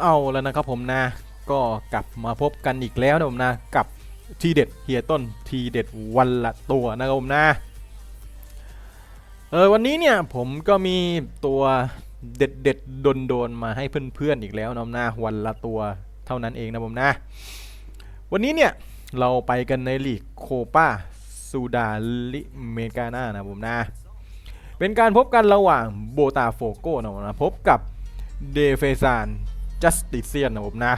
เอาแล้วนะครับผมนะก็กลับมาพบกันอีกแล้วนะผมนะกับทีเด็ดเฮียต้นทีเด็ดวันละตัวนะครับผมนะเออวันนี้เนี่ยผมก็มีตัวเด็ดเด็ดโดนโดนๆมาให้เพื่อนๆอีกแล้วนะผมนะวันละตัวเท่านั้นเองนะผมนะ วันนี้เนี่ยเราไปกันในลีกโคปาซูดาลิเมกาน่านะผมนะ เป็นการพบกันระหว่างโบตาโฟโกนะผมนะพบกับเดเฟซาน จัสติเซียนนะผมนะ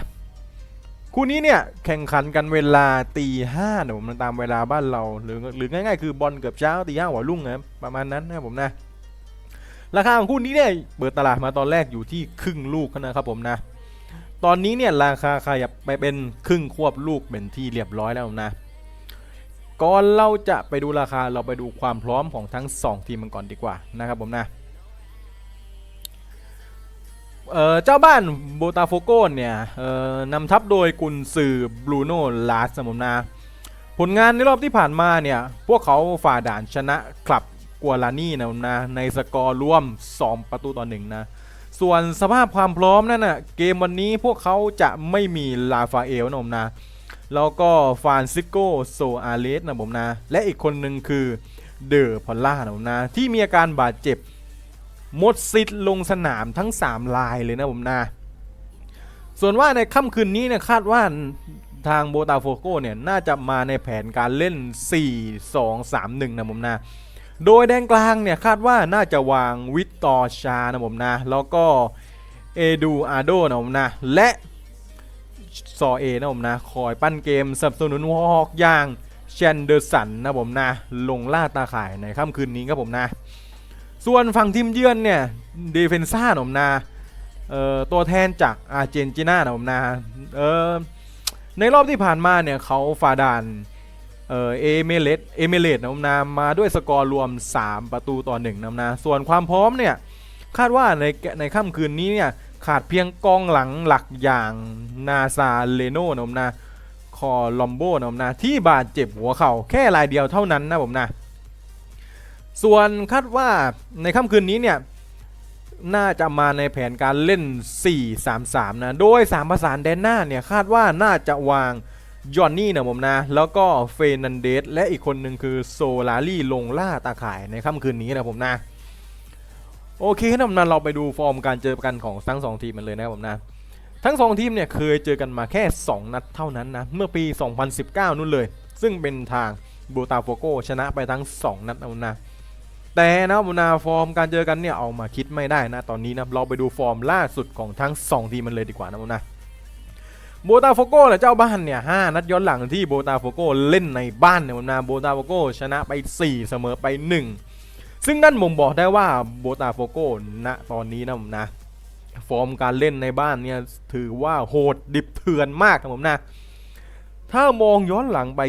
คู่นี้เนี่ยแข่งขันกันเวลาตีห้านะผมตามเวลาบ้านเราหรือหรือง่ายๆคือบอลเกือบเช้าตีห้าหัวรุ่งนะครับประมาณนั้นนะผมนะ ราคาของคู่นี้เนี่ยเปิดตลาดมาตอนแรกอยู่ที่ครึ่งลูกนะครับผมนะ ตอนนี้เนี่ยราคาขยับไปเป็นครึ่งควบลูกเป็นที่เรียบร้อยแล้วนะก่อนเราจะไปดูราคาเราไปดูความพร้อมของทั้ง 2 ทีมกันก่อนดีกว่านะครับผมนะ เจ้าบ้านโบตาโฟโกเนี่ยนำทัพโดยกุนซือบรูโน่ลาสนะผมนะผลงานในรอบที่ผ่านมาเนี่ย พวกเขาฝ่าด่านชนะคลับกัวลานี่นะผมนะในสกอร์รวม 2 ประตูต่อหนึ่งนะ ส่วนสภาพความพร้อมนั่นน่ะเกมวันนี้พวกเขาจะไม่มีลาฟาเอลนะผมนะ แล้วก็ฟานซิโกโซอาเลสนะผมนะ และอีกคนหนึ่งคือเดอพอลล่านะผมนะ ที่มีอาการบาดเจ็บ หมดสิทธิ์ลงสนามทั้ง 3 ลายเลยนะผมนะส่วนว่าในค่ำคืนนี้เนี่ยคาดว่าทางโบตาโฟโกเนี่ยน่าจะมาในแผนการเล่น 4 2 3 1 นะผมนะ โดยแดนกลางเนี่ยคาดว่าน่าจะวางวิตตอร์ชานะผมนะ แล้วก็เอดูอาโดนะผมนะ และซอเอนะผมนะ คอยปั้นเกมสนับสนุนวออกอย่างเชนเดอร์สันนะผมนะ ลงล่าตาข่ายในค่ำคืนนี้ครับผมนะ ส่วนฝั่งทีมเยือนเนี่ยเดเฟนซ่าหนมนะเอ่อตัวแทนจากอาร์เจนตินาหนมนะเอ่อในรอบที่ผ่านมาเนี่ยเขาฝ่าด่านเออเอเมเลตเอเมเลตนะผมนะมาด้วยสกอร์รวม 3 ประตูต่อ1นะผมนะส่วนความพร้อมเนี่ยคาดว่าในในค่ำคืนนี้เนี่ยขาดเพียงกองหลังหลักอย่างนาซาเลโนนะผมนะคอลอมโบนะผมนะที่บาดเจ็บหัวเข่าแค่รายเดียวเท่านั้นนะผมนะ ส่วนคาดว่าในค่ำคืนนี้เนี่ยน่าจะมาในแผนการเล่น 4-3-3 นะ โดย 3 ประสานแดนหน้าเนี่ยคาดว่าน่าจะวางยอนนี่นะผมนะ แล้วก็เฟนันเดสและอีกคนหนึ่งคือโซลารี่ลงล่าตาข่ายในค่ำคืนนี้นะผมนะ โอเคครับผมนะเราไปดูฟอร์มการเจอกันของทั้ง 2 ทีมมันเลยนะครับผมนะ ทั้ง 2 ทีมเนี่ยเคยเจอกันมาแค่ 2 นัดเท่านั้นนะ เมื่อปี 2019 นู่นเลย ซึ่งเป็นทางโบตาโฟโกชนะไปทั้ง 2 นัดนะผมนะ แต่นะบุนาฟอร์มการเจอกันเนี่ยเอามาคิดไม่ได้นะตอนนี้นะเราไปดูฟอร์มล่าสุดของทั้ง 2 ทีมมันเลยดีกว่านะบุนะโบตาโฟโกเนี่ยเจ้าบ้านเนี่ยห้านัดย้อนหลังที่โบตาโฟโก้เล่นในบ้านเนี่ยบุนาโบตาโฟโก้ชนะไป 4 เสมอไป 1 ซึ่งนั่นบ่งบอกได้ว่าโบตาโฟโก้ณตอนนี้นะผมนะฟอร์มการเล่นในบ้านเนี่ยถือว่าโหดดิบเถื่อนมากนะผมนะ ถ้ามองย้อนหลังไป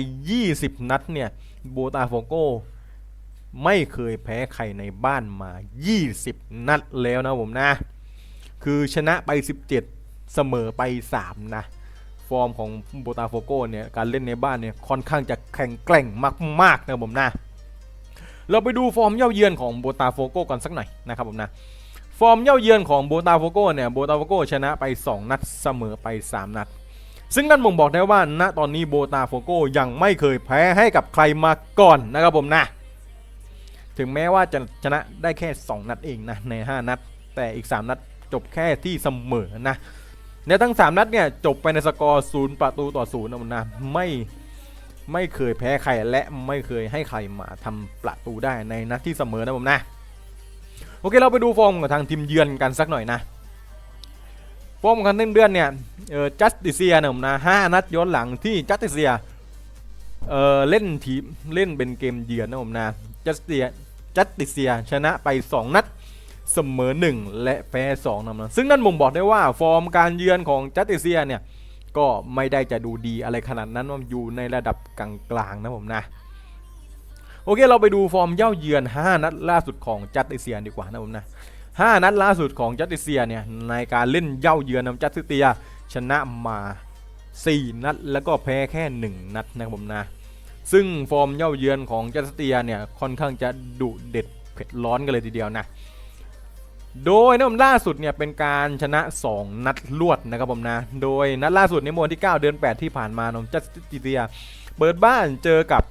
20 นัดเนี่ยโบตาโฟโก ไม่เคยแพ้ใครในบ้านมา 20 นัดแล้วนะผมนะ คือชนะไป 17 เสมอไป 3 นะ ฟอร์มของโบตาโฟโกเนี่ย การเล่นในบ้านเนี่ย ค่อนข้างจะแข็งแกร่งมาก ๆ นะผมนะ เราไปดูฟอร์มเย่าเยือนของโบตาโฟโกก่อนสักหน่อยนะครับผมนะ ฟอร์มเย่าเยือนของโบตาโฟโกเนี่ย โบตาโฟโกชนะไป 2 นัดเสมอไป 3 นัดซึ่งนั่นบ่งบอกได้ว่าณตอนนี้โบตาโฟโกยังไม่เคยแพ้ให้กับใครมาก่อนนะครับผมนะ ถึงแม้ว่าจะชนะได้แค่ 2 นัดเองนะใน 5 นัด แต่อีก 3 นัดจบแค่ที่เสมอนะในทั้ง 3 นัดเนี่ยจบไปในสกอร์0ประตูต่อ0นะมันะไม่ไม่เคยแพ้ใครและไม่เคยให้ใครมาทำประตูได้ในนัดที่เสมอนะผมนะโอเคเราไปดูฟอร์มของทางทีมเยือนกันสักหน่อยนะฟอร์มของทางเดือนเนี่ยเออจัสติเซียนะผมนะห้านัดย้อนหลังที่จัสติเซียเออเล่นทีมเล่นเป็นเกมเยือนนะผมนะจัสเตีย จัสติเซีย ชนะไป 2 นัดเสมอ 1 และแพ้2นะนะซึ่งนั่นบ่งบอกได้ว่าฟอร์มการเยือนของจัสติเซียเนี่ยก็ไม่ได้จะดูดีอะไรขนาดนั้นว่าอยู่ในระดับกลางๆนะผมนะ โอเคเราไปดูฟอร์มเย่าเยือน 5 นัดล่าสุดของจัสติเซียดีกว่านะผมนะ5นัดล่าสุดของจัสติเซียเนี่ยในการเล่นเย่าเยือนของจัสติเซียชนะมา 4 นัดแล้วก็แพ้แค่ 1 นัดนะผมนะ ซึ่งฟอร์มเย่าเยือนของจัสเตียเนี่ยค่อนข้างจะดุเด็ดเผ็ดร้อนกันเลยทีเดียวนะ โดยนัดล่าสุดเนี่ยเป็นการชนะ 2 นัดรวดนะครับผมนะ โดยนัดล่าสุดในมวันที่ 9 เดือน 8 ที่ผ่านมาน้องจัสติเซีย เปิดบ้านเจอกับ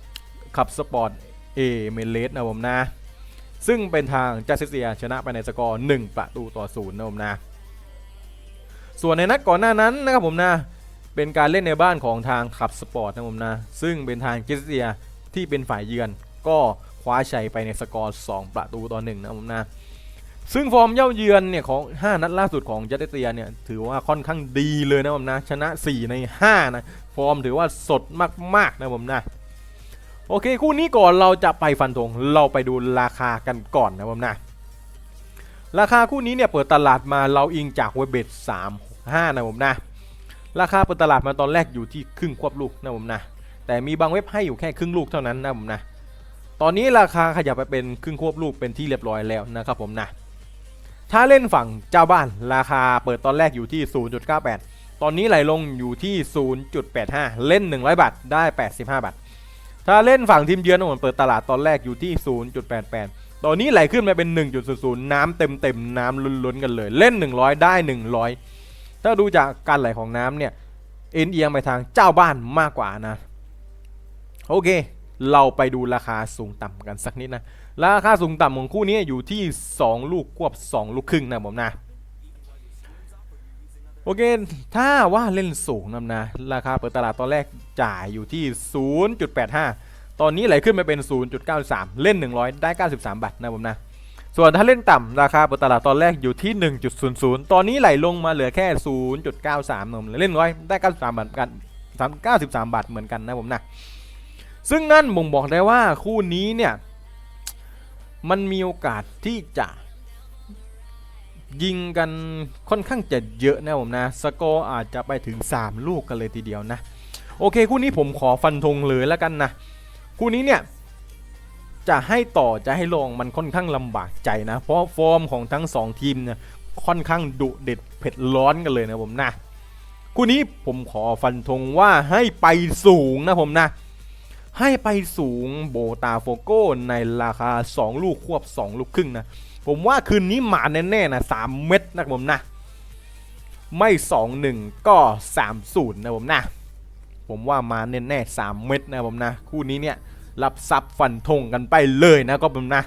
ขับสปอร์ตเอเมเลสนะผมนะ ซึ่งเป็นทางจัสติเซียชนะไปในสกอร์ 1 ประตูต่อศูนย์นะผมนะ ส่วนในนัดก่อนหน้านั้นนะครับผมนะ เป็นการเล่นในบ้านของทางขับสปอร์ตนะผมนะ ซึ่งเป็นทางจัสเซียที่เป็นฝ่ายเยือน ก็คว้าชัยไปในสกอร์ 2 ประตูต่อ1นะผมนะซึ่งฟอร์มเย่าเยือนเนี่ยของ 5 นัดล่าสุดของจัตเตียเนี่ยถือว่าค่อนข้างดีเลยนะผมนะ ชนะ 4 ใน 5 นะ ฟอร์มถือว่าสดมากๆนะผมนะโอเค คู่นี้ก่อนเราจะไปฟันธงเราไปดูราคากันก่อนนะผมนะ ราคาคู่นี้เนี่ยเปิดตลาดมาเราอิงจากเว็บเบส3 5 นะผมนะ ราคาเปิดตลาดมาตอนแรกอยู่ที่ครึ่งควบลูกนะผมนะ แต่มีบางเว็บให้อยู่แค่ครึ่งลูกเท่านั้นนะผมนะ ตอนนี้ราคาขยับไปเป็นครึ่งควบลูกเป็นที่เรียบร้อยแล้วนะครับผมนะ ถ้าเล่นฝั่งเจ้าบ้านราคาเปิดตอนแรกอยู่ที่ 0.98 ตอนนี้ไหลลงอยู่ที่ 0.85 เล่น 100 บาทได้ 85 บาท ถ้าเล่นฝั่งทีมเยือนผมเปิดตลาดตอนแรกอยู่ที่ 0.88ตอนนี้ไหลขึ้นมาเป็น 1.00 น้ำเต็มเต็มๆน้ำล้นๆ กันเลย เล่น 100 ได้ 100 ถ้าดูจากการไหลของน้ำเนี่ยเอ็นเอียงไปทางเจ้าบ้านมากกว่านะ โอเค เราไปดูราคาสูงต่ำกันสักนิดนะ ราคาสูงต่ำของคู่นี้อยู่ที่ 2 ลูกควบ 2 ลูกครึ่งนะผมนะ โอเค ถ้าว่าเล่นสูงนะนะ ราคาเปิดตลาดตอนแรกจ่ายอยู่ที่ 0.85 ตอนนี้ไหลขึ้นมาเป็น 0.93 เล่น 100 ได้ 93 บาทนะผมนะ ส่วนถ้าเล่นต่ำราคาเปิดตลาดตอนแรกอยู่ที่ 1.00 ตอนนี้ไหลลงมาเหลือแค่ 0.93นมเล่นร้อยได้ 93 บาทกัน93 บาทเหมือนกันนะผมนะซึ่งนั่นบ่งบอกได้ว่าคู่นี้เนี่ย มันมีโอกาสที่จะ ยิงกันค่อนข้างจะเยอะนะผมนะ สกอร์อาจจะไปถึง 3 ลูกกันเลยทีเดียวนะ โอเค คู่นี้ผมขอฟันธงเลยแล้วกันนะ คู่นี้เนี่ย จะให้ต่อจะให้ลงมันค่อนข้างลำบากใจนะ เพราะฟอร์มของทั้ง 2 ทีมเนี่ยค่อนข้างดุเด็ดเผ็ดร้อนกันเลยนะผมนะคู่นี้ผมขอฟันธงว่าให้ไปสูงนะผมนะ ให้ไปสูงโบตาโฟโก้ในราคา 2 ลูกควบ 2 ลูกครึ่งนะ ผมว่าคืนนี้มาแน่ๆนะ3เม็ดนะผมนะ ไม่ 2 1 ก็ 3 0 นะผมนะ ผมว่ามาแน่ๆ3เม็ดนะผมนะ คู่นี้เนี่ย รับซับฟันธงกันไปเลยนะก็ผมนะ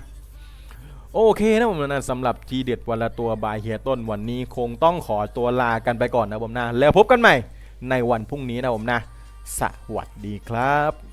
โอเคนะผมนะสำหรับทีเด็ดวันละตัวบายเฮียต้นวันนี้คงต้องขอตัวลากันไปก่อนนะผมนะ แล้วพบกันใหม่ในวันพรุ่งนี้นะผมนะ สวัสดีครับ